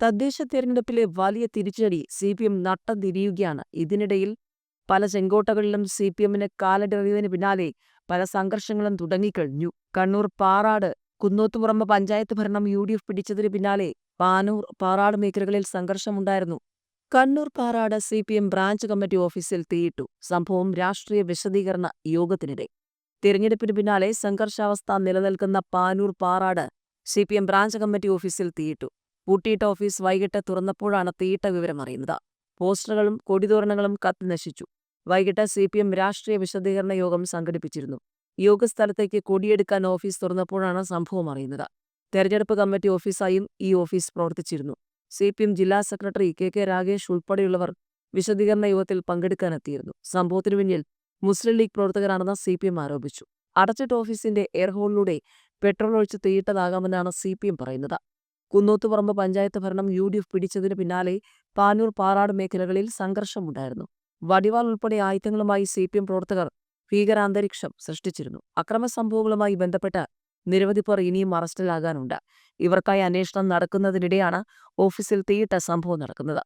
തദ്ദേശ തെരഞ്ഞെടുപ്പിലെ വലിയ തിരിച്ചടി സി പി എം നട്ടം തിരിയുകയാണ് ഇതിനിടയിൽ പല ചെങ്കോട്ടകളിലും സി പി എമ്മിന് കാലടിറിയതിന് പിന്നാലെ പല സംഘർഷങ്ങളും തുടങ്ങിക്കഴിഞ്ഞു. കണ്ണൂർ പാറാട് കുന്നോത്തുപുറമ്പ് പഞ്ചായത്ത് ഭരണം യു ഡി എഫ് പിടിച്ചതിന് പിന്നാലെ പാനൂർ പാറാട് മേഖലകളിൽ സംഘർഷമുണ്ടായിരുന്നു. Kannur Parad C P M branch committee ഓഫീസിൽ തീയിട്ടു. സംഭവം രാഷ്ട്രീയ വിശദീകരണ യോഗത്തിനിടെ. തിരഞ്ഞെടുപ്പിന് പിന്നാലെ സംഘർഷാവസ്ഥ നിലനിൽക്കുന്ന Panoor Parad C P M branch committee ഓഫീസിൽ തീയിട്ടു. പൂട്ടിയിട്ട ഓഫീസ് വൈകിട്ട് തുറന്നപ്പോഴാണ് തീയിട്ട വിവരം അറിയുന്നത്. പോസ്റ്ററുകളും കൊടിതോരണങ്ങളും കത്ത് നശിച്ചു. വൈകിട്ട് സി പി എം രാഷ്ട്രീയ വിശദീകരണ യോഗം സംഘടിപ്പിച്ചിരുന്നു. യോഗസ്ഥലത്തേക്ക് കൊടിയെടുക്കാൻ ഓഫീസ് തുറന്നപ്പോഴാണ് സംഭവം അറിയുന്നത്. തെരഞ്ഞെടുപ്പ് കമ്മിറ്റി ഓഫീസായും ഈ ഓഫീസ് പ്രവർത്തിച്ചിരുന്നു. സി പി എം ജില്ലാ സെക്രട്ടറി കെ കെ രാഗേഷ് ഉൾപ്പെടെയുള്ളവർ വിശദീകരണ യോഗത്തിൽ പങ്കെടുക്കാനെത്തിയിരുന്നു. സംഭവത്തിനു പിന്നിൽ മുസ്ലിം ലീഗ് പ്രവർത്തകരാണെന്ന് സി പി എം ആരോപിച്ചു. അടച്ചിട്ട ഓഫീസിന്റെ എയർഹോളിലൂടെ പെട്രോൾ ഒഴിച്ച് തീയിട്ടതാകാമെന്നാണ് സി പി എം പറയുന്നത്. കുന്നോത്തുപറമ്പ് പഞ്ചായത്ത് ഭരണം യു ഡി എഫ് പിടിച്ചതിന് പിന്നാലെ പാനൂർ പാറാട് മേഖലകളിൽ സംഘർഷമുണ്ടായിരുന്നു. വടിവാൾ ഉൾപ്പെടെ ആയുധങ്ങളുമായി സി പി എം പ്രവർത്തകർ ഭീകരാന്തരീക്ഷം സൃഷ്ടിച്ചിരുന്നു. അക്രമ സംഭവങ്ങളുമായി ബന്ധപ്പെട്ട് നിരവധി പേർ ഇനിയും അറസ്റ്റിലാകാനുണ്ട്. ഇവർക്കായി അന്വേഷണം നടക്കുന്നതിനിടെയാണ് ഓഫീസിൽ തീയിട്ട സംഭവം നടക്കുന്നത്.